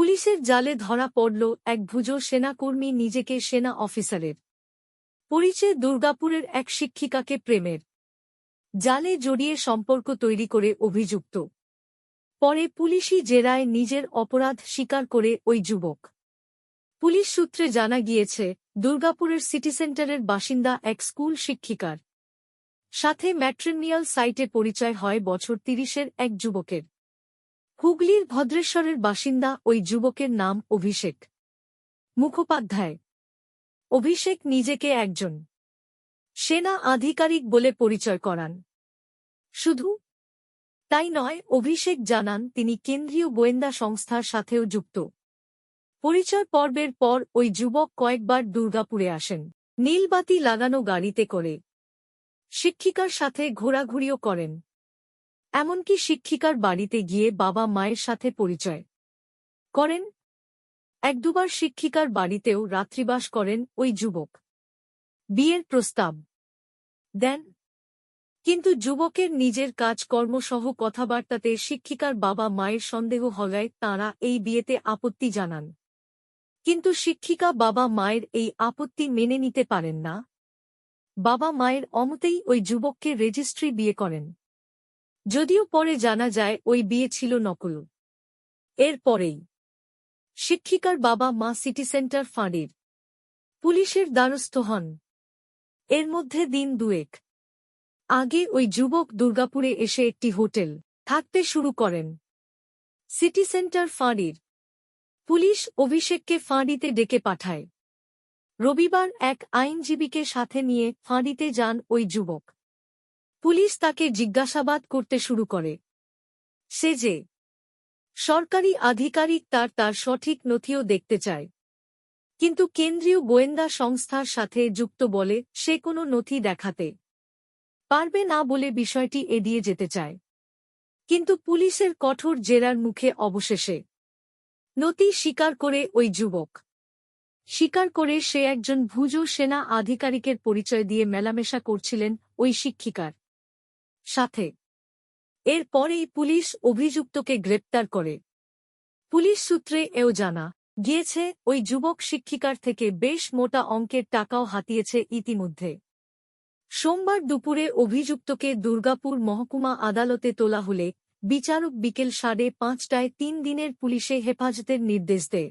পুলিশের জালে ধরা পড়ল এক ভুজো সেনাকর্মী নিজেকে সেনা অফিসারের। পরিচয় দুর্গাপুরের এক শিক্ষিকাকে প্রেমের। জালে জড়িয়ে সম্পর্ক তৈরি করে অভিযুক্ত। পরে পুলিশি জেরায় নিজের অপরাধ স্বীকার করে ওই যুবক। পুলিশ সূত্রে জানা গিয়েছে, দুর্গাপুরের সিটি সেন্টারের বাসিন্দা এক স্কুল শিক্ষিকার। সাথে ম্যাট্রিনিয়াল সাইটে পরিচয় হয় বছর তিরিশের এক যুবকের। হুগলির ভদ্রেশ্বরের বাসিন্দা ওই যুবকের নাম অভিষেক। মুখোপাধ্যায়। অভিষেক নিজেকে একজন। সেনা আধিকারিক বলে পরিচয় করান। শুধু তাই নয়, অভিষেক জানান তিনি কেন্দ্রীয় গোয়েন্দা সংস্থার সাথেও যুক্ত। পরিচয় পর্বের পর ওই যুবক কয়েকবার দুর্গাপুরে আসেন। নীলবাতি লাগানো গাড়িতে করে। শিক্ষিকার সাথে ঘোরাঘুরিও করেন। এমনকি শিক্ষিকার বাড়িতে গিয়ে বাবা মায়ের সাথে পরিচয় করেন। এক দুবার শিক্ষিকার বাড়িতেও রাত্রিবাস করেন ওই যুবক। বিয়ের প্রস্তাব দেন। কিন্তু যুবকের নিজের কাজকর্মসহ কথাবার্তাতে শিক্ষিকার বাবা মায়ের সন্দেহ হওয়ায় তাঁরা এই বিয়েতে আপত্তি জানান। কিন্তু শিক্ষিকা বাবা মায়ের এই আপত্তি মেনে নিতে পারেন না। বাবা মায়ের অমতেই ওই যুবককে রেজিস্ট্রি বিয়ে করেন। যদিও পরে জানা যায় ওই বিয়ে ছিল নকল। এর পরেই। শিক্ষিকার বাবা মা সিটি সেন্টার ফাঁড়ির। পুলিশের দ্বারস্থ হন। এর মধ্যে দিন দুয়েক। আগে ওই যুবক দুর্গাপুরে এসে একটি হোটেল থাকতে শুরু করেন। সিটি সেন্টার ফাঁড়ির। পুলিশ অভিষেককে ফাঁড়িতে ডেকে পাঠায়। রবিবার এক আইনজীবীকে সাথে নিয়ে ফাঁড়িতে যান ওই যুবক। পুলিশ তাকে জিজ্ঞাসাবাদ করতে শুরু করে। সে যে সরকারি আধিকারিক তার তার সঠিক নথিও দেখতে চায়। কিন্তু কেন্দ্রীয় গোয়েন্দা সংস্থার সাথে যুক্ত বলে সে কোনো নথি দেখাতে পারবে না বলে বিষয়টি এড়িয়ে যেতে চায়। কিন্তু পুলিশের কঠোর জেরার মুখে অবশেষে নতি স্বীকার করে ওই যুবক। স্বীকার করে সে একজন ভুজো সেনা আধিকারিকের পরিচয় দিয়ে মেলামেশা করছিলেন ওই শিক্ষিকার। সাথে। এর পরেই পুলিশ অভিযুক্তকে গ্রেপ্তার করে। পুলিশ সূত্রে এও জানা গিয়েছে, ওই যুবক শিক্ষিকার থেকে বেশ মোটা অঙ্কের টাকাও হাতিয়েছে ইতিমধ্যে। সোমবার দুপুরে অভিযুক্তকে দুর্গাপুর মহকুমা আদালতে তোলা হলে বিচারক বিকেল সাড়ে পাঁচটায় তিন দিনের পুলিশে হেফাজতের নির্দেশ দেয়।